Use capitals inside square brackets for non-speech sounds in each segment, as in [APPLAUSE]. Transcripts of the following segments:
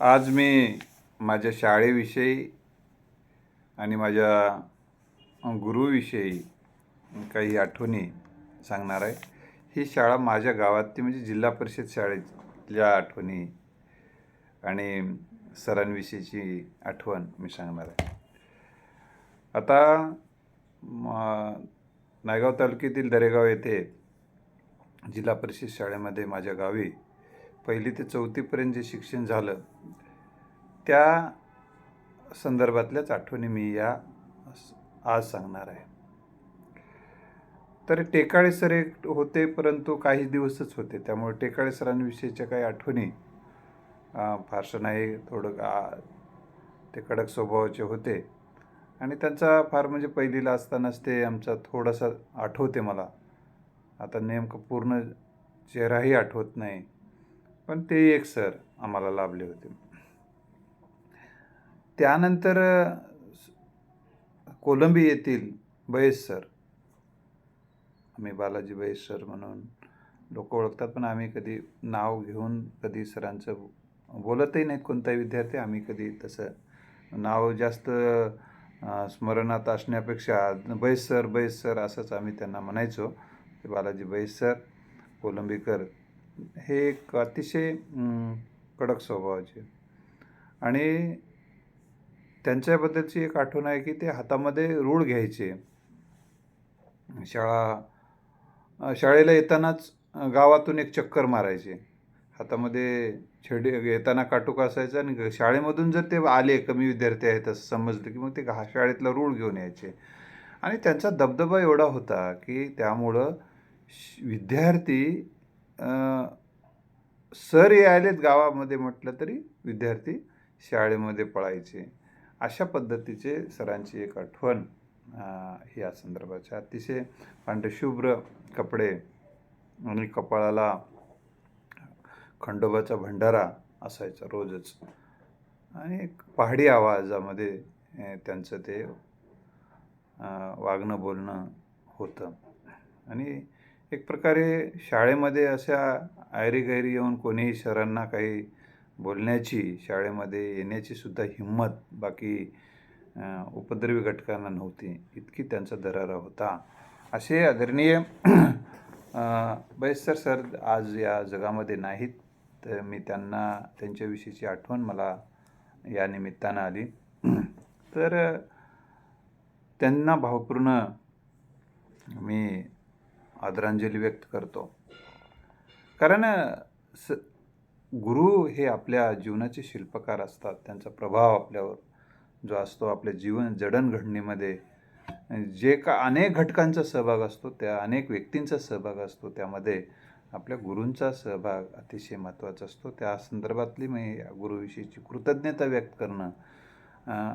आज मी माझ्या शाळेविषयी आणि माझ्या गुरुविषयी काही आठवणी सांगणार आहे. ही शाळा माझ्या गावातली म्हणजे जिल्हा परिषद शाळेतल्या आठवणी आणि सरांविषयीची आठवण मी सांगणार आहे. आता म- नायगाव तालुक्यातील दरेगाव येथे जिल्हा परिषद शाळेमध्ये माझ्या गावी पहिली ते चौथीपर्यंत जे शिक्षण झालं त्या संदर्भातल्याच आठवणी मी या आज सांगणार आहे. तर टेकाळे सर एक होते परंतु काही दिवसच होते. त्यामुळे टेकाळे सरांविषयीच्या काही आठवणी फारसं नाही थोडं ते कडक स्वभावाचे होते. आणि त्यांचा फार म्हणजे पहिलीला असतानाच ते आमचा थोडासा आठवते मला. आता नेमकं पूर्ण चेहराही आठवत नाही. पण ते एक सर आम्हाला लाभले होते. त्यानंतर कोलंबी येथील बयस सर आम्ही बालाजी बयस सर म्हणून लोक ओळखतात पण आम्ही कधी नाव घेऊन कधी सरांचं बोलतही नाहीत कोणताही विद्यार्थी आम्ही कधी तसं नाव जास्त स्मरणात असण्यापेक्षा बैस सर बैस सर असंच आम्ही त्यांना म्हणायचो. बालाजी बैस सर कोलंबीकर हे एक अतिशय कडक स्वभावाचे आणि त्यांच्याबद्दलची एक आठवण आहे की ते हातामध्ये रूळ घ्यायचे. शाळा शाळेला येतानाच गावातून एक चक्कर मारायचे. हातामध्ये छेडी येताना काटूक असायचा आणि शाळेमधून जर ते आले कमी विद्यार्थी आहेत असं समजलं की मग ते घा शाळेतला रूळ घेऊन यायचे. आणि त्यांचा दबदबा एवढा होता की त्यामुळं श- विद्यार्थी सर यायलेत गावामध्ये म्हटलं तरी विद्यार्थी शाळेमध्ये पळायचे. अशा पद्धतीचे सरांची एक आठवण या संदर्भाचे. अतिशय पांढरशुभ्र कपडे आणि कपाळाला खंडोबाचा भंडारा असायचा रोजच. आणि एक पहाडी आवाजामध्ये त्यांचं ते वागणं बोलणं होतं. आणि एक प्रकारे शाळेमध्ये अशा आयरीगैरी येऊन कोणीही सरांना काही बोलण्याची शाळेमध्ये येण्याची सुद्धा हिंमत बाकी उपद्रवी घटकांना नव्हती. इतकी त्यांचा दरारा होता. असे आदरणीय बैसर सर आज या जगामध्ये नाहीत तर मी त्यांना त्यांच्याविषयीची आठवण मला या निमित्तानं आली. तर त्यांना भावपूर्ण मी आदरांजली व्यक्त करतो. कारण स गुरु हे आपल्या जीवनाचे शिल्पकार असतात. त्यांचा प्रभाव आपल्यावर जो असतो आपल्या जीवन जडणघडणीमध्ये जे का अनेक घटकांचा सहभाग असतो त्या अनेक व्यक्तींचा सहभाग असतो. त्यामध्ये आपल्या गुरूंचा सहभाग अतिशय महत्त्वाचा असतो. त्या संदर्भातली मी गुरुविषयीची कृतज्ञता व्यक्त करणं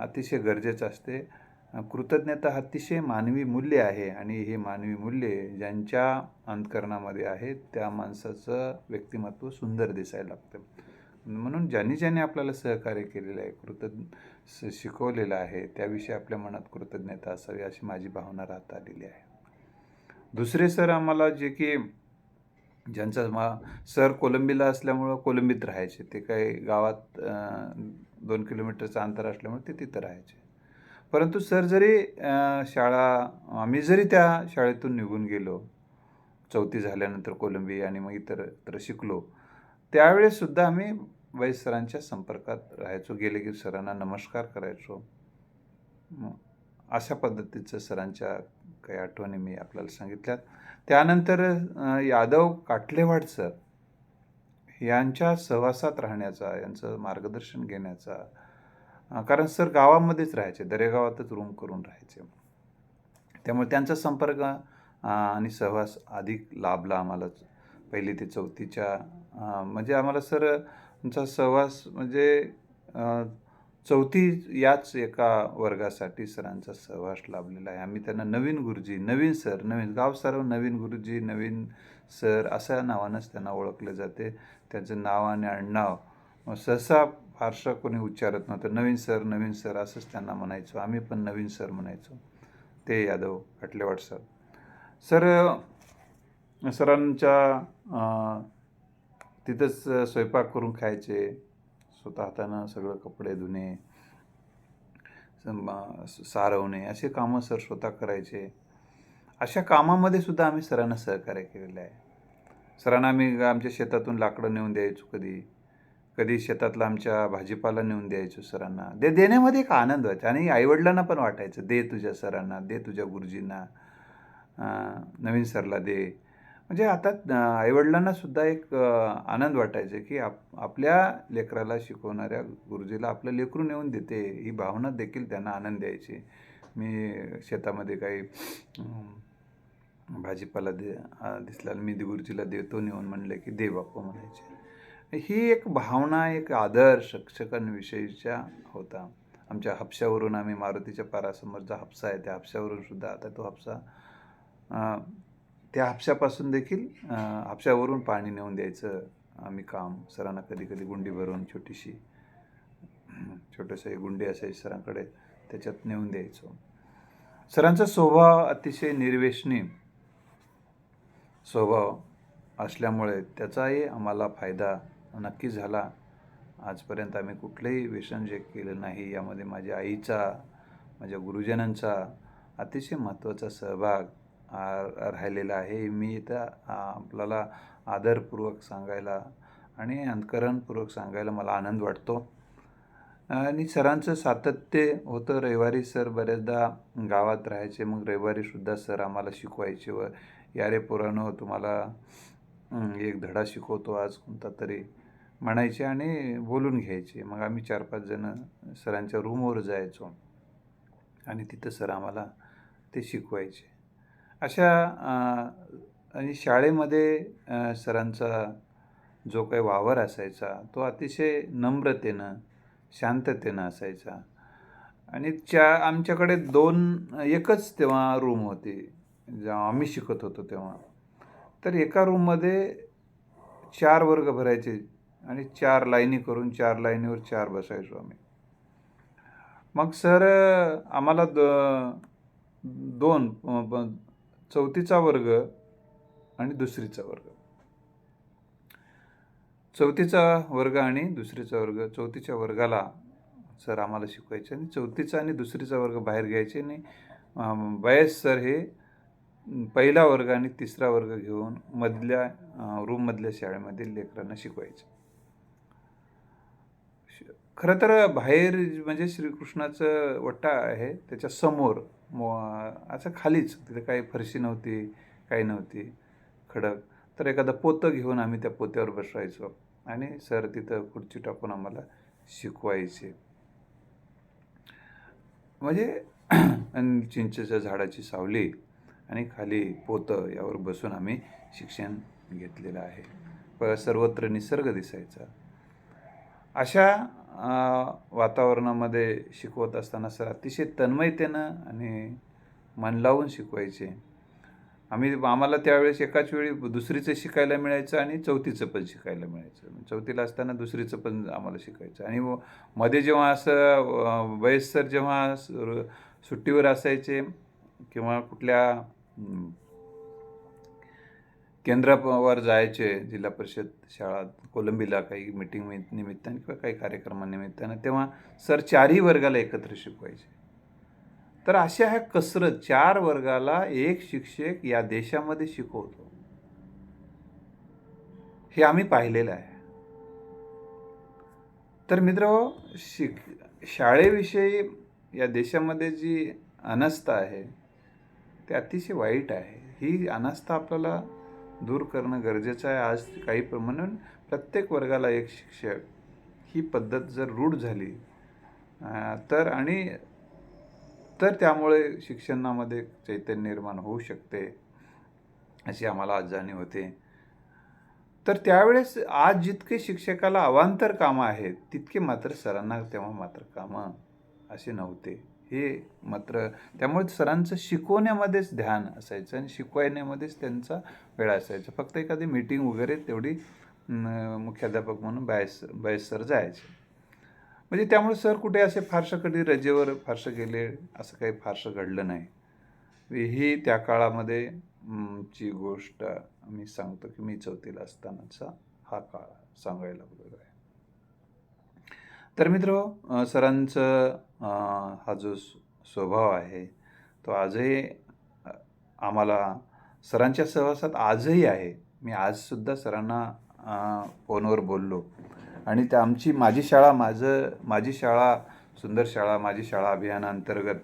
अतिशय गरजेचं असते. कृतज्ञता अतिशय मानवी मूल्य आहे आणि हे मानवी मूल्य ज्यांच्या अंतकरणामध्ये आहे त्या माणसाचं व्यक्तिमत्व सुंदर दिसायला लागतं. म्हणून ज्यांनी ज्यांनी आपल्याला सहकार्य केलेलं आहे कृतज्ञ शिकवलेलं आहे त्याविषयी आपल्या मनात कृतज्ञता असावी अशी माझी भावना राहत आलेली आहे. दुसरे सर आम्हाला जे की ज्यांचा मा सर कोलंबीला असल्यामुळं कोलंबीत राहायचे. ते काही गावात दोन किलोमीटरचं अंतर असल्यामुळे ते तिथं राहायचे. परंतु सर जरी शाळा आम्ही जरी त्या शाळेतून निघून गेलो चौथी झाल्यानंतर कोलंबी आणि मग इतर तर शिकलो त्यावेळेससुद्धा आम्ही वैस सरांच्या संपर्कात राहायचो गेले की सरांना नमस्कार करायचो. अशा पद्धतीचं सरांच्या काही आठवणी मी आपल्याला सांगितल्यात. त्यानंतर यादव काटलेवाड सर यांच्या सहवासात राहण्याचा यांचं मार्गदर्शन घेण्याचा कारण सर गावामध्येच राहायचे दरेगावातच रूम करून राहायचे. त्यामुळे त्यांचा संपर्क आणि सहवास अधिक लाभला आम्हाला. पहिली ते चौथीच्या म्हणजे आम्हाला सर त्यांचा सहवास म्हणजे चौथी याच एका वर्गासाठी सरांचा सहवास लाभलेला आहे. आम्ही त्यांना नवीन गुरुजी नवीन सर नवीन गाव सर्व नवीन गुरुजी नवीन सर अशा नावानंच त्यांना ओळखले जाते. त्यांचं नाव आणि आडनाव सहसा फारसं कोणी उच्चारत नव्हतं. नवीन सर नवीन सर असंच त्यांना म्हणायचो. आम्ही पण नवीन सर म्हणायचो. ते यादव अटलेवाट सर. सर सरांच्या तिथंच स्वयंपाक करून खायचे. स्वतः हातानं सगळं कपडे धुणे सारवणे असे कामं सर स्वतः करायचे. अशा कामामध्ये सुद्धा आम्ही सरांना सहकार्य केलेलं आहे. सरांना आम्ही आमच्या शेतातून लाकडं नेऊन द्यायचो कधी. कधी शेतातला आमच्या भाजीपाला नेऊन द्यायचो सरांना. दे देण्यामध्ये एक आनंद व्हायचा आणि आईवडिलांना पण वाटायचं दे तुझ्या सरांना दे तुझ्या गुरुजींना. नवीन सरला दे. म्हणजे आता आईवडिलांनासुद्धा आईवडिलांना सुद्धा एक आनंद वाटायचा की आप आपल्या लेकराला शिकवणाऱ्या गुरुजीला आपलं लेकरू नेऊन देते. ही भावना देखील त्यांना आनंद द्यायची. मी शेतामध्ये काही भाजीपाला दे दिसला मी गुरुजीला देतो नेऊन म्हणलं की दे बापू म्हणायचे. ही एक भावना एक आदर शिक्षकांविषयीच्या होता. आमच्या हापशावरून आम्ही मारुतीच्या पारासमोरचा हापसा आहे त्या हापशावरून सुद्धा आता तो हापसा त्या हापशापासून देखील हापशावरून पाणी नेऊन द्यायचं आम्ही काम. सरांना कधी कधी गुंडी भरून छोटीशी छोटंसं गुंडी असायची सरांकडे त्याच्यात नेऊन द्यायचो. सरांचा स्वभाव अतिशय निर्वेशनी स्वभाव असल्यामुळे त्याचाही आम्हाला फायदा नक्की झाला. आजपर्यंत आम्ही कुठलंही व्यसन जे केलं नाही यामध्ये माझ्या आईचा माझ्या गुरुजनांचा अतिशय महत्त्वाचा सहभाग राहिलेला आहे. मी इथं आपल्याला आदरपूर्वक सांगायला आणि अंतकरणपूर्वक सांगायला मला आनंद वाटतो. आणि सरांचं सातत्य होतं रविवारी सर बऱ्याचदा गावात राहायचे मग रविवारीसुद्धा सर आम्हाला शिकवायचे व या रे पोरानो तुम्हाला एक धडा शिकवतो आज कोणता तरी म्हणायचे आणि बोलून घ्यायचे. मग आम्ही चार पाच जणं सरांच्या रूमवर जायचो. आणि तिथं सर आम्हाला ते शिकवायचे. अशा आणि शाळेमध्ये सरांचा जो काही वावर असायचा तो अतिशय नम्रतेनं शांततेनं असायचा. आणि च्या आमच्याकडे दोन एकच तेव्हा रूम होती. जेव्हा आम्ही शिकत होतो तेव्हा. तर एका रूममध्ये चार वर्ग भरायचे. आणि चार लाईनी करून चार लाईनीवर चार बसायचो आम्ही मग सर आम्हाला द दोन चौथीचा वर्ग आणि दुसरीचा वर्ग. चौथीचा वर्ग आणि दुसरीचा वर्ग चौथीच्या वर्गाला सर आम्हाला शिकवायचे आणि चौथीचा आणि दुसरीचा वर्ग बाहेर घ्यायचे आणि अं, बयस सर हे पहिला वर्ग आणि तिसरा वर्ग घेऊन मधल्या रूममधल्या शाळेमध्ये लेकरांना शिकवायचे. खरं तर बाहेर म्हणजे श्रीकृष्णाचं वट्टा आहे त्याच्यासमोर मो असं खालीच तिथे काही फरशी नव्हती काही नव्हती खडक. तर एखादं पोतं घेऊन आम्ही त्या पोत्यावर बसवायचो आणि सर तिथं खुर्ची टाकून आम्हाला शिकवायचे. म्हणजे [CLEARS THROAT] चिंचेच्या झाडाची सावली आणि खाली पोतं यावर बसून आम्ही शिक्षण घेतलेलं आहे. प सर्वत्र निसर्ग दिसायचा. अशा वातावरणामध्ये शिकवत असताना सर अतिशय तन्मयतेनं आणि मन लावून शिकवायचे. आम्ही आम्हाला त्यावेळेस एकाच वेळी दुसरीचं शिकायला मिळायचं आणि चौथीचं पण शिकायला मिळायचं. चौथीला असताना दुसरीचं पण आम्हाला शिकायचं. आणि मध्ये जेव्हा असं वयस्कर जेव्हा सुट्टीवर असायचे किंवा कुठल्या केंद्रावर जायचे जिल्हा परिषद शाळा कोलंबीला काही मिटिंग निमित्ताने किंवा काही कार्यक्रमानिमित्तानं तेव्हा सर चारही वर्गाला एकत्र शिकवायचे. तर अशा ह्या कसरत चार वर्गाला एक शिक्षक या देशामध्ये शिकवतो. हे आम्ही पाहिलेलं आहे. तर मित्र शिक शाळेविषयी या देशामध्ये जी अनास्था आहे ते अतिशय वाईट आहे. ही अनास्था आपल्याला दूर करणं गरजेचं आहे. आज काही प्र- म्हणून प्रत्येक वर्गाला एक शिक्षक ही पद्धत जर रूढ झाली तर आणि तर त्यामुळे शिक्षणामध्ये चैतन्य निर्माण होऊ शकते अशी आम्हाला आज जाणीव होते. तर त्यावेळेस आज जितके शिक्षकाला अवांतर कामं आहेत तितके मात्र सरांना तेव्हा मात्र कामं असे नव्हते. हे मात्र त्यामुळे सरांचं शिकवण्यामध्येच ध्यान असायचं आणि शिकवण्यामध्येच त्यांचा वेळ असायचा. फक्त एखादी मीटिंग वगैरे तेवढी मुख्याध्यापक म्हणून बायस बायस सर जायचे. म्हणजे त्यामुळे सर कुठे असे फारसं कधी रजेवर फारसं गेले असं काही फारसं घडलं नाही. ही त्या काळामध्ये ची गोष्ट मी सांगतो की मी चौथीला असतानाचा हा काळ सांगायला लागलो आहे. तर मित्र सरांचं हा जो स्वभाव आहे तो आजही आम्हाला सरांच्या सहवासात आजही आहे. मी आजसुद्धा सरांना फोनवर बोललो. आणि त्या आमची माझी शाळा माझं माझी शाळा सुंदर शाळा माझी शाळा अभियानाअंतर्गत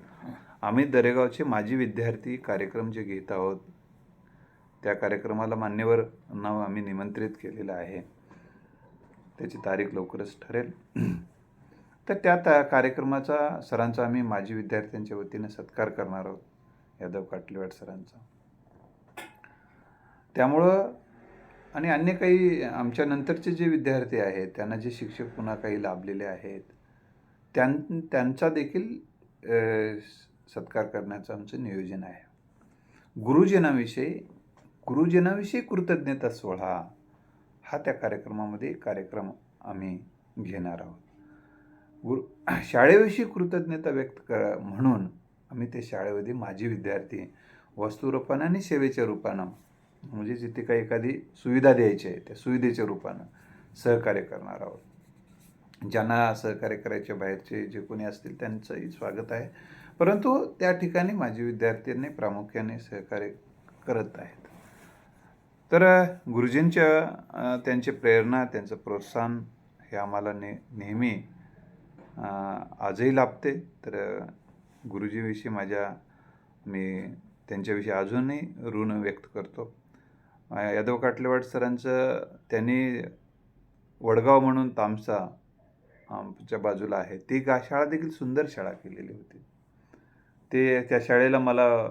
आम्ही दरेगावचे माजी विद्यार्थी कार्यक्रम जे घेत आहोत त्या कार्यक्रमाला मान्यवर नाव आम्ही निमंत्रित केलेलं आहे. त्याची तारीख लवकरच ठरेल. तर त्या त्या कार्यक्रमाचा सरांचा आम्ही माजी विद्यार्थ्यांच्या वतीने सत्कार करणार आहोत यादव काटलेवाड सरांचा. त्यामुळं आणि अन्य काही आमच्या नंतरचे जे विद्यार्थी आहेत त्यांना जे शिक्षक पुन्हा काही लाभलेले आहेत त्यां त्यांचा देखील सत्कार करण्याचं आमचं नियोजन आहे. गुरुजनाविषयी गुरुजनाविषयी कृतज्ञता सोहळा हा त्या कार्यक्रमामध्ये कार्यक्रम आम्ही घेणार आहोत. गुरु [CLEARS THROAT] शाळेविषयी कृतज्ञता व्यक्त कर म्हणून आम्ही ते शाळेमध्ये माजी विद्यार्थी वस्तुरूपानं आणि सेवेच्या रूपानं म्हणजे जिथे काही एखादी सुविधा द्यायची आहे त्या सुविधेच्या रूपानं सहकार्य करणार आहोत. ज्यांना सहकार्य करायचे बाहेरचे जे कोणी असतील त्यांचंही स्वागत आहे. परंतु त्या ठिकाणी माजी विद्यार्थ्यांनी प्रामुख्याने सहकार्य करत आहेत. तर गुरुजींच्या त्यांची प्रेरणा त्यांचं प्रोत्साहन हे आम्हाला ने नेहमी आजही लाभते. तर गुरुजीविषयी माझ्या मी त्यांच्याविषयी अजूनही ऋण व्यक्त करतो. यादव काटलेवाड सरांचं त्यांनी वडगाव म्हणून तामसा आमच्या बाजूला आहे. ती गा शाळा देखील सुंदर शाळा केलेली होती. ते त्या शाळेला मला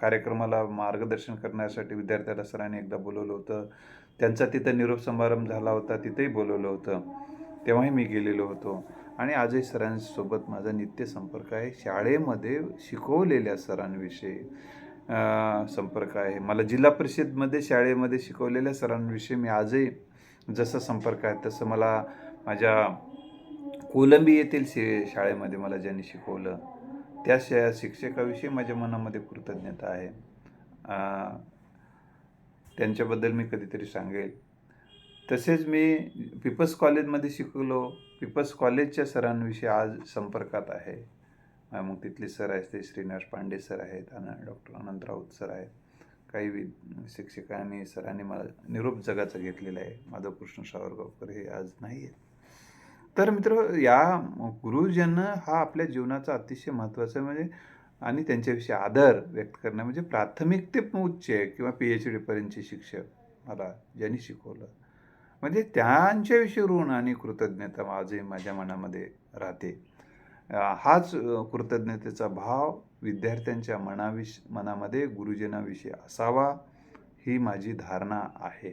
कार्यक्रमाला मार्गदर्शन करण्यासाठी विद्यार्थ्याला सरांनी एकदा बोलवलं होतं. त्यांचा तिथं निरोप समारंभ झाला होता तिथेही बोलवलं होतं. तेव्हाही मी गेलेलो होतो. आणि आजही सरांसोबत माझा नित्य संपर्क आहे. शाळेमध्ये शिकवलेल्या सरांविषयी संपर्क आहे. मला जिल्हा परिषदमध्ये शाळेमध्ये शिकवलेल्या सरांविषयी मी आजही जसं संपर्क आहे तसं मला माझ्या कोलंबी येथील शे शाळेमध्ये मला ज्यांनी शिकवलं त्या शा शिक्षकाविषयी माझ्या मनामध्ये कृतज्ञता आहे. त्यांच्याबद्दल मी कधीतरी सांगेल. तसेच मी पीपल्स कॉलेजमध्ये शिकलो. पीपल्स कॉलेजच्या सरांविषयी आज संपर्कात आहे. मग तिथले सर आहेत ते श्रीनिवास पांडे सर आहेत आणि डॉक्टर अनंत राऊत सर आहेत. काही वि शिक्षकांनी सरांनी मला निरोप जगाचा घेतलेला आहे. माधवकृष्ण सावरगावकर हे आज नाही आहेत. तर मित्र या गुरुजन हा आपल्या जीवनाचा अतिशय महत्त्वाचा म्हणजे आणि त्यांच्याविषयी आदर व्यक्त करणं म्हणजे प्राथमिक ते उच्च आहे किंवा पी एच डीपर्यंतचे शिक्षक मला ज्यांनी शिकवलं. म्हणजे त्यांच्याविषयी ऋण आणि कृतज्ञता आजही माझ्या मनामध्ये राहते. हाच कृतज्ञतेचा भाव विद्यार्थ्यांच्या मनाविष मनामध्ये गुरुजनाविषयी असावा ही माझी धारणा आहे.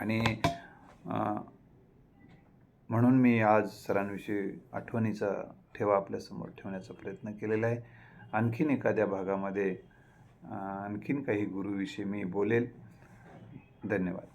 आणि म्हणून मी आज सरांविषयी आठवणीचा ठेवा आपल्यासमोर ठेवण्याचा प्रयत्न केलेला आहे. आणखीन एखाद्या भागामध्ये आणखीन काही गुरुविषयी मी बोलेल. धन्यवाद.